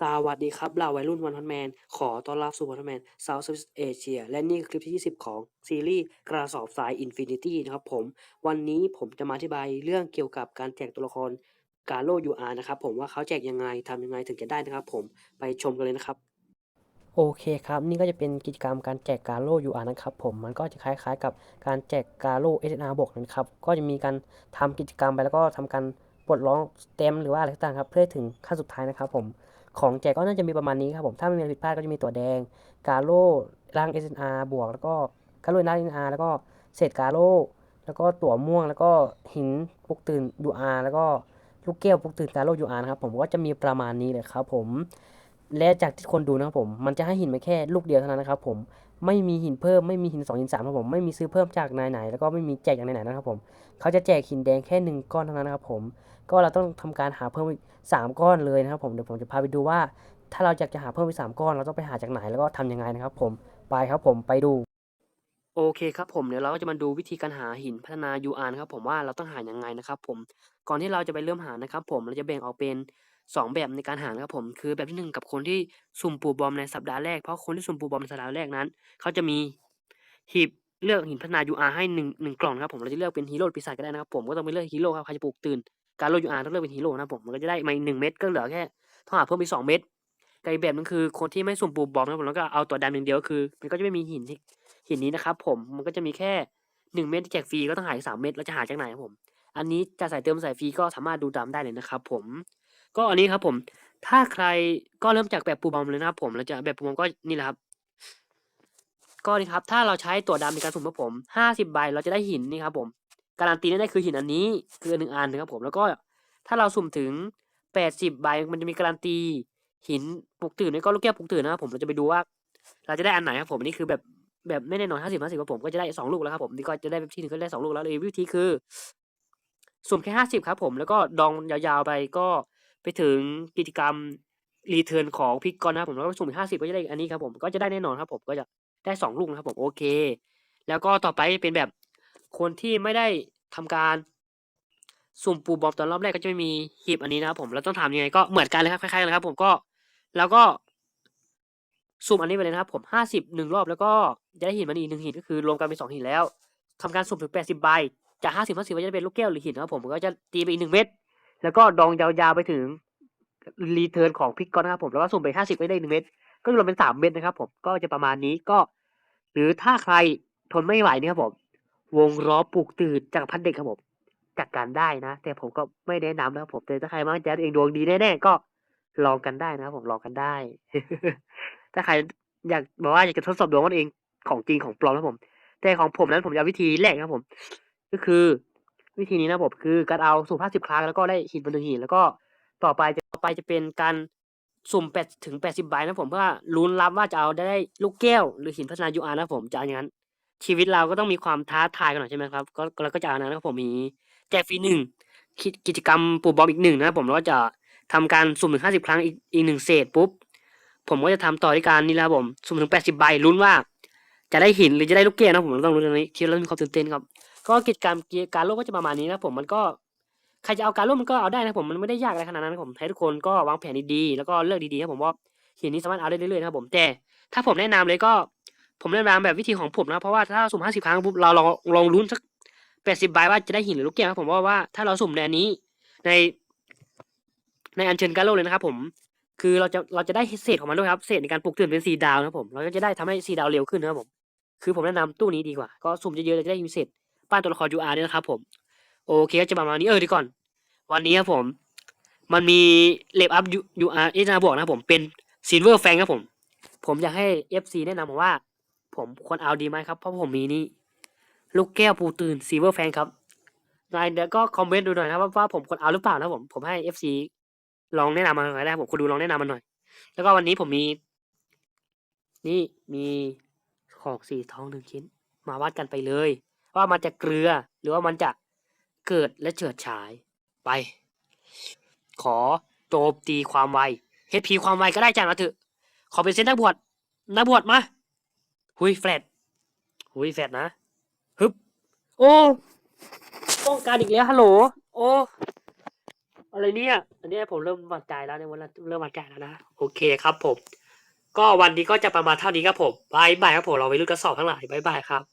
สวัสดีครับเหล่าวัยรุ่นวันพันแมน ขอต้อนรับสู่วันพันแมน South South Asia และนี่คือคลิปที่ 20 ของซีรีส์กระสอบทราย Infinity นะครับผม วันนี้ผมจะมาอธิบายเรื่องเกี่ยวกับการแจกตัวละครกาโล UR นะครับผมว่าเขาแจกยังไงทำยังไงถึงจะได้นะครับผมไปชมกันเลยนะครับ โอเคครับ นี่ก็จะเป็นกิจกรรมการแจกกาโล UR นะครับผมมันก็จะคล้าย ๆ กับการแจกกาโล SNR บกนะครับก็จะมีการทำกิจกรรมไปแล้วก็ทำการปลดล็อกเต็มหรือว่าอะไรต่างๆครับเพื่อถึงขั้นสุดท้ายนะครับผม ของแจกก็น่าจะมีประมาณนี้ครับผมถ้าไม่มีผิดพลาดก็จะมีตัวแดงกาโลร่าง SNR บวก แล้วก็กาโลร่าง SNR แล้วก็เศษกาโลแล้วก็ตั๋วม่วง แล้วก็หินปลุกตื่น UR แล้วก็ลูกแก้วปลุกตื่นกาโล UR นะครับผมก็จะมีประมาณนี้เลยครับผมและจากที่คนดูนะครับผมมันจะให้หินมาแค่ลูกเดียวเท่านั้นนะครับผมไม่มีหินเพิ่มไม่มีหิน2หิน3ครับผมไม่มีซื้อเพิ่มจากไหน แล้วก็ไม่มีแจกจากไหนนะครับผมเขาจะแจกหินแดงแค่หนึ่งก้อนเท่านั้นนะครับผม ก็เราต้องทำการหาเพิ่มอีกสามก้อนเลยนะครับผมเดี๋ยวผมจะพาไปดูว่า ถ้าเราอยากจะหาเพิ่มอีกสามก้อน เราต้องไปหาจากไหนแล้วก็ทำยังไงนะครับ ผมไปครับผมไปดูโอเคครับผมเดี๋ยวเราก็จะมาดูวิธีการหาหินพัฒนา UR นะครับผมว่าเราต้องหาอยังไงนะครับผมก่อนที่เราจะไปเริ่มหานะครับ ผมเราจะแบ่งออกเป็น 2 แบบในการหานะครับผมคือแบบที่ 1 กับคนที่สุ่มปูบอมในสัปดาห์แรกเพราะคนที่สุ่มปูบอมในสัปดาห์แรกนั้นเขาจะมีหีบเลือกหินพัฒนา UR ให้1 1กล่องครับผมเราจะเลือกเป็นฮีโร่ปีศาจก็ได้นะครับผมก็ต้องไปเลือกฮีโร่ครับใครจะปลุกตื่น การโล UR ต้องเลือกเป็นฮีโร่นะผมมันก็จะได้มาอีก1เม็ดก็เหลือแค่ต้องหาเพิ่มอีก2เม็ดกับอีกแบบนึงคือคนที่ไม่สุ่มปูบอมนะผมแล้วก็เอาตัวดำอย่างเดียวคือ มันก็จะไม่มีหินที่หินนี้นะครับผมมันก็จะมีแค่1เม็ดแจกฟรีก็ต้องหาอีก3เม็ดแล้วจะหาจากไหนครับผม อันนี้จะใส่เติมใส่ฟรีก็สามารถดูตามได้เลยนะครับผมก็อันนี้ครับผม ถ้าใครก็เริ่มจากแบบปูบอมเลยนะครับผมแล้วจะแบบปูบอมก็นี่แหละครับ ก็นี่ครับ ถ้าเราใช้ตัวดำในการสุ่มครับผมห้าสิบใบเราจะได้หินนี่ครับผม การันตีได้คือหินอันนี้คือหนึ่งอันนะครับผมแล้วก็ถ้าเราสุ่มถึงแปดสิบใบมันจะมีการันตี หินปลุกตื่นแล้วก็ลูกแก้วปลุกตื่นนะครับผมเราจะไปดูว่า เราจะได้อันไหนครับผมนี่คือแบบแบบไม่แน่นอนห้าสิบห้าสิบครับผมก็จะได้สองลูกแล้วครับผมนี่ก็จะได้แบบที่หนึ่งก็ได้สองลูกแล้วเลยวิธีคือสุ่มแค่ห้าสิบครับผมแล้วก็ดองยาวๆไปก็ไปถึงกิจกรรมรีเทิร์นของพิกกอนนะครับผมแล้วก็สุ่มห้าสิบก็จะได้อันนี้ครับผมก็จะได้แน่นอนครับผมก็จะได้สองลูกนะครับผมโอเค แล้วก็ต่อไปเป็นแบบคนที่ไม่ได้ ทำการสุ่มปูบอมตอนรอบแรกก็จะไม่มีหีบอันนี้นะครับผมเราต้องทำยังไงก็เหมือนกันเลยครับคล้ายๆกันเลยครับ ผมก็แล้วก็สุ่มอันนี้ไปเลยนะครับ ผมห้าสิบหนึ่งรอบแล้วก็จะได้หินมันอีกหนึ่งหินก็คือรวมกันเป็นสองหินแล้วทำการสุ่มถึงแปดสิบใบจากห้าสิบห้าสิบก็จะเป็นลูกแก้วหรือหินนะครับผมก็จะตีไปอีกหนึ่งเม็ดแล้วก็ดองยาวๆไปถึงรีเทิร์นของพิกก้อนนะครับผมแล้วก็สุ่มไปห้าสิบก็ได้หนึ่งเม็ดก็รวมเป็นสามเม็ดนะครับ ผมก็จะประมาณนี้ก็ หรือถ้าใครทนไม่ไหวเนี่ยครับผม วงล้อปลูกตื่นจากพันเด็กครับผมจัดการได้นะ แต่ผมก็ไม่แนะนำนะครับผมแต่ถ้าใครมั่นใจเองดวงดีแน่ๆก็ลองกันได้นะครับผมลองกันได้ ถ้าใครอยากบอกว่าอยากจะทดสอบดวงมันเองของจริงของปลอมนะผม แต่ของผมนั้นผมจะเอาวิธีแรกครับผม ก็คือ วิธีนี้นะผมคือการเอาสุ่มห้าสิบครั้งแล้วก็ได้หินบนหนึ่งหินแล้วก็ต่อไปจะต่อไปจะเป็นการสุ่มแปดถึงแปดสิบใบนะผมเพื่อลุ้นรับว่าจะเอาได้ลูกแก้ว หรือหินพัฒนายูอาร์นะผมจะอย่างนั้น ชีวิตเราก็ต้องมีความท้าทายกันหน่อยใช่ไหมครับ ก็เราก็จะเอานะครับผมมีแจกฟรีหนึ่งกิจกรรมปูบอมอีกหนึ่งนะครับผมแล้วก็จะทำการสุ่มถึงห้าสิบครั้งอีกอีกหนึ่งเศษปุ๊บ ผมก็จะทำต่อที่การนี่แหละครับผม สุ่มถึงแปดสิบใบลุ้นว่า จะได้หินหรือจะได้ลูกแก้วนะผมเราต้องรู้ตรงนี้คิดแล้วมีความตื่นเต้นครับ ก็กิจกรรมการโลกก็จะประมาณนี้นะผมมันก็ใครจะเอาการโลกมันก็เอาได้นะผมมันไม่ได้ยากอะไรขนาดนั้นนะผมให้ทุกคนก็วางแผนดีๆแล้วก็เลือกดีๆครับผมว่าหินนี้สามารถเอาได้เรื่อยๆนะครับผมแต่ถ้าผมแนะนำเลยก็ ผมแนะนำแบบวิธีของผมนะ เพราะว่าถ้าสุ่มห้าสิบครั้งปุ๊บเราลองลองลุ้นสักแปดสิบใบว่าจะได้หินหรือลูกแก้วครับผมว่าว่าถ้าเราสุ่มในอันนี้ใน ในอันเชิญการโลเลยนะครับ ผม คือเราจะเราจะได้เศษของมันด้วยครับเศษในการปลุกตื่นเป็นสีดาวนะครับผม เราก็จะได้ทำให้สีดาวเร็วขึ้นนะครับผม คือผมแนะนำตู้นี้ดีกว่า ก็สุ่มเยอะๆจะได้มีเศษป้านตัวละคร UR เนี่ยนะครับผม โอเคก็จะประมาณนี้เออดีก่อน วันนี้ครับผม มันมีเลเวลอัพ UR เอจะบอกนะครับผมเป็นซิลเวอร์แฟงครับผม ผมอยากให้ FC แนะนำผมว่า ผมควรเอาดีไหมครับ เพราะผมมีนี่ลูกแก้วปูตื่นซิลเวอร์แฟงครับนายเดี๋ยวก็คอมเมนต์ดูหน่อยนะว่าว่าผมควรเอาหรือเปล่านะผมผมให้ FC ลองแนะนำมาหน่อยได้ผมคุณดูลองแนะนำมาหน่อย แล้วก็วันนี้ผมมี นี่มีของสีทองหนึ่งชิ้น มาวัดกันไปเลย ว่ามันจะเกลือหรือว่ามันจะเกิดและเฉิดฉายไป ขอโจมตีความไวเฮดพีความไวก็ได้จ้ามาเถอะขอเป็นเซนนักบวชนักบวชมา หุยแฟลตหุยแฟลตนะฮึบโอ้ป้องกันอีกแล้วฮัลโหล โอ้อะไรเนี่ยอันนี้ผมเริ่มหวั่นใจแล้วในวันเริ่มหวั่นใจแล้วนะโอเคครับผม ก็วันนี้ก็จะประมาณเท่านี้ครับผมบายบายครับผมเราไปรุ่นกระสอบทั้งหลายบายบายครับ